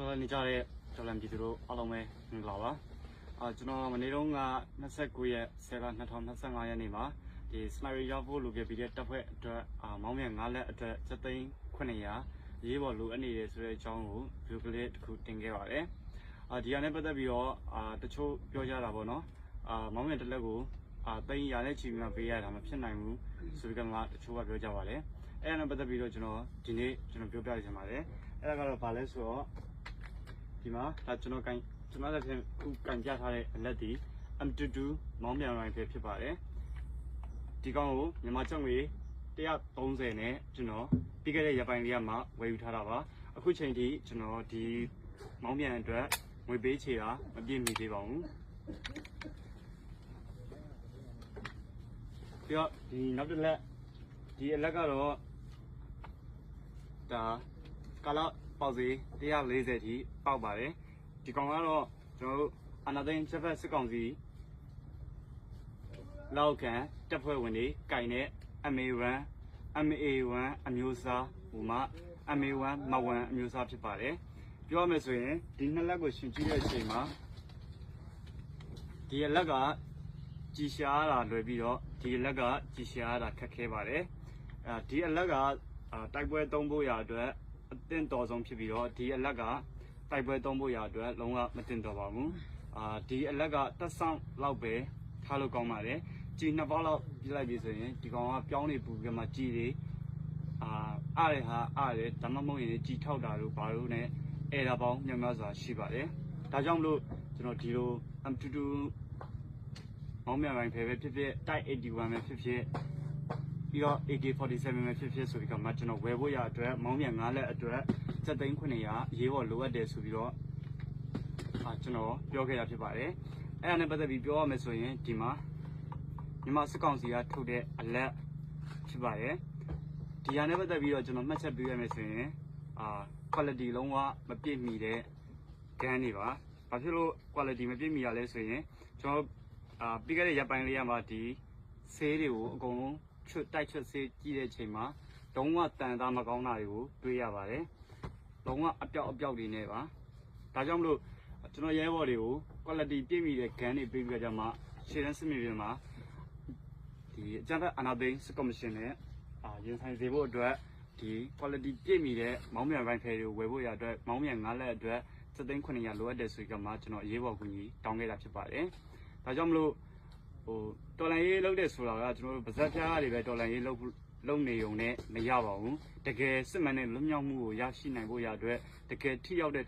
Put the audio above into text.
တော်နေကြတဲ့တော်လန်ပြည်သူတို့အားလုံးပဲမင်္ဂလာပါအာကျွန်တော်မနေ့တုန်းက29ရက်10လ2025ရက်နေ့မှာဒီစနိုက်ရာဖို့လိုခဲ့ပြီးတဲ့တပ်ဖွဲ့အတွက်အာမောင်းမြန်9လက်အတွက်7သိန်း900ရေးပေါ်လိုအပ်နေတယ်ဆိုတဲ့အကြောင်းကိုဗီဒီယိုကလေးတစ်ခုတင်ခဲ့ပါတယ်အာဒီဟာနဲ့ပတ်သက်ပြီးတော့အာတချို့ပြောကြတာပေါ့နော်အာမောင်းမြန်တစ်လက်ကိုအာသိန်းရတဲ့ချီပြီးမှပေးရတာမဖြစ်နိုင်ဘူးဆိုပြီးတော့တချို့ကပြောကြပါတယ်အဲ့ဒါနဲ့ပတ်သက်ပြီးတော့ကျွန်တော်ဒီနေ့ကျွန်တော်ပြောပြရချင်ပါတယ်အဲ့ဒါကတော့ဘာလဲဆိုတော့ ဒီမှာဒါကျွန်တော်ကန်ကျွန်တော်လက်ဖြင့်ခုကန်ပြထားတဲ့အလက်ဒီ M22 မောင်းမြန်ရိုင်ပဲဖြစ်ပါတယ်ဒီကောင်ကိုမြန်မာကျပ်ငွေ130နဲ့ကျွန်တော်ပြီးခဲ့တဲ့ရက်ပိုင်းလေးကမှဝယ်ယူထားတာပါအခုချိန်ထိကျွန်တော်ဒီမောင်းမြန်အတွက်ငွေပေးချေတာမပြည့်မီသေးပါဘူးပြီးတော့ဒီနောက်တစ်လက်ဒီအလက်ကတော့ဒါ ကာလာပေါက်စီ140ထိပေါက်ပါတယ်ဒီကောင်ကတော့ကျွန်တော်တို့အနာသိန်းချက်ဖက်စစ်ကောင်စီလောက်ခံတပ်ဖွဲ့ဝင်တွေကင်တဲ့ MA1 MA1 အမျိုးအစားဟိုမှာ MA1 မဝမ်အမျိုးအစားဖြစ်ပါတယ်ပြောရမယ်ဆိုရင်ဒီနှစ်လက်ကိုရှင်ကြည့်တဲ့အချိန်မှာဒီအလက်ကကြည်ရှားတာလွယ်ပြီးတော့ဒီအလက်ကကြည်ရှားတာခက်ခဲပါတယ်အဲဒီအလက်ကအာတိုက်ပွဲသုံးဖို့ရအတွက် အသင့်တော်ဆုံးဖြစ်ပြီးတော့ဒီအလက်ကတိုက်ပွဲသုံးဖို့ရအတွက်လုံးဝမတင်တော်ပါဘူးအာဒီအလက်ကတက်ဆောင်လောက်ပဲထားလို့ကောင်းပါတယ်ကြည်နှစ်ပေါက်လောက်ပြလိုက်ပြီဆိုရင်ဒီကောင်ကပြောင်းနေပူပြမှကြည်တွေအာအားရဟာအားရဒါမှမဟုတ်ရင်ကြည်ထောက်တာတို့ဘာလို့ ਨੇ အဲဒါပေါင်းများများစွာရှိပါတယ်ဒါကြောင့်မလို့ကျွန်တော်ဒီလို M22 မောင်းမြန်ပိုင်းဖယ်ပဲဖြစ်ဖြစ်တိုက်81ပဲဖြစ်ဖြစ် ပြီးတော့ AK47 ပဲဖြစ်ဖြစ်ဆိုပြီးတော့မှကျွန်တော်ဝယ်ဖို့ရအတွက်မောင်းမြန်9လက်အတွက်7သိန်း900ရေးပေါ်လိုအပ်တယ်ဆိုပြီးတော့အာကျွန်တော်ပြောခဲ့တာဖြစ်ပါတယ်အဲ့ဒါနဲ့ပတ်သက်ပြီးပြောရမယ်ဆိုရင်ဒီမှာမြန်မာစစ်ကောင်စီကထုတ်တဲ့အလက်ဖြစ်ပါတယ်ဒီဟာနဲ့ပတ်သက်ပြီးတော့ကျွန်တော်မှတ်ချက်ပေးရမယ်ဆိုရင်အာ quality လုံးဝမပြည့်မီတဲ့ဂန်းတွေပါဘာဖြစ်လို့ quality မပြည့်မီရလဲဆိုရင်ကျွန်တော်အာပြီးခဲ့တဲ့ရက်ပိုင်းလေးရမှာဒီဆေးတွေကိုအကုန်လုံး ချွတ်တိုက်ချွတ်ဆေးကြည့်တဲ့အချိန်မှာလုံးဝတန်သားမကောင်းတာတွေကိုတွေ့ရပါတယ်။လုံးဝအပြောက်အပြောက်တွေနဲ့ပါ။ဒါကြောင့်မလို့ကျွန်တော်ရဲဘော်တွေကို quality ပြည့်မီတဲ့ gun တွေပေးပြီးကြမှာရှေ့တန်းစစ်မြေပြင်မှာဒီအကြမ်းဖက်အာဏာသိမ်းစစ်ကော်မရှင်နဲ့အာရင်ဆိုင်စေဖို့အတွက်ဒီ quality ပြည့်မီတဲ့မောင်းမြန်ရိုင်ဖယ်တွေကိုဝယ်ဖို့ရအတွက်မောင်းမြန်၅လက်အတွက်စသိန်း900လိုအပ်တယ်ဆိုကြမှာကျွန်တော်အရေးပေါ်ကူညီတောင်းခဲ့တာဖြစ်ပါတယ်။ဒါကြောင့်မလို့ ဟိုတော်လန်ရေးလုပ်တဲ့ဆိုတာကကျွန်တော်တို့ဗဇက်ပြားတွေပဲတော်လန်ရေးလုပ်လုပ်နေုံနဲ့မရပါဘူးတကယ်စစ်မှန်တဲ့လွတ်မြောက်မှုကိုရရှိနိုင်ဖို့ရအတွက်တကယ်ထိရောက်တဲ့